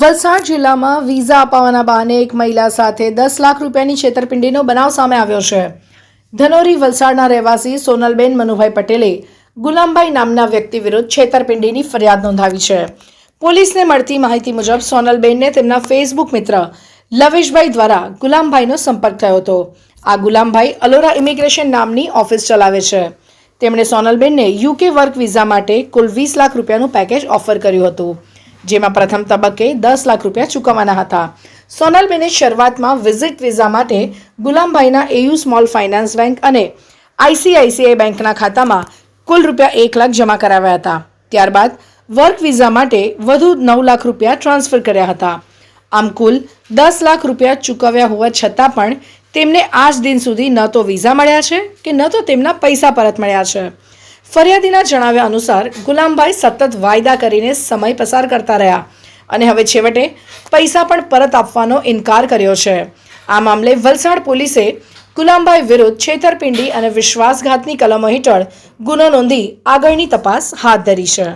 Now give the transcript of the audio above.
વલસાડ જિલ્લામાં વિઝા અપાવવાના બહાને એક મહિલા સાથે દસ લાખ રૂપિયાની છેતરપિંડીનો બનાવ સામે આવ્યો છે. ધનોરી વલસાડના રહેવાસી સોનલબેન મનુભાઈ પટેલે ગુલામભાઈ નામના વ્યક્તિ વિરુદ્ધ છેતરપિંડીની ફરિયાદ નોંધાવી છે. પોલીસને મળતી માહિતી મુજબ સોનલબેનને તેમના ફેસબુક મિત્ર લવેશભાઈ દ્વારા ગુલામભાઈનો સંપર્ક થયો હતો. આ ગુલામભાઈ અલોરા ઇમિગ્રેશન નામની ઓફિસ ચલાવે છે. તેમણે સોનલબેનને યુકે વર્ક વિઝા માટે કુલ વીસ લાખ રૂપિયાનું પેકેજ ઓફર કર્યું હતું. જેમાં પ્રથમ તબક્કે દસ લાખ રૂપિયા ચૂકવવાના હતા. સોનલબેને શરૂઆતમાં વિઝિટ વિઝા માટે ગુલામભાઈના એયુ સ્મોલ ફાઇનાન્સ બેંક અને આઈસીઆઈસીઆઈ બેંકના ખાતામાં કુલ રૂપિયા એક લાખ જમા કરાવ્યા હતા. ત્યારબાદ વર્ક વિઝા માટે વધુ નવ લાખ રૂપિયા ટ્રાન્સફર કર્યા હતા. આમ કુલ દસ લાખ રૂપિયા ચૂકવ્યા હોવા છતાં પણ તેમને આજ દિન સુધી ન તો વિઝા મળ્યા છે કે ન તો તેમના પૈસા પરત મળ્યા છે. ફરિયાદીના જણાવ્યા અનુસાર ગુલામભાઈ સતત વાયદા કરીને સમય પસાર કરતા રહ્યા અને હવે છેવટે પૈસા પણ પરત આપવાનો ઇનકાર કર્યો છે. આ મામલે વલસાડ પોલીસે ગુલામભાઈ વિરુદ્ધ છેતરપિંડી અને વિશ્વાસઘાતની કલમો હેઠળ ગુનો નોંધી આગળની તપાસ હાથ ધરી છે.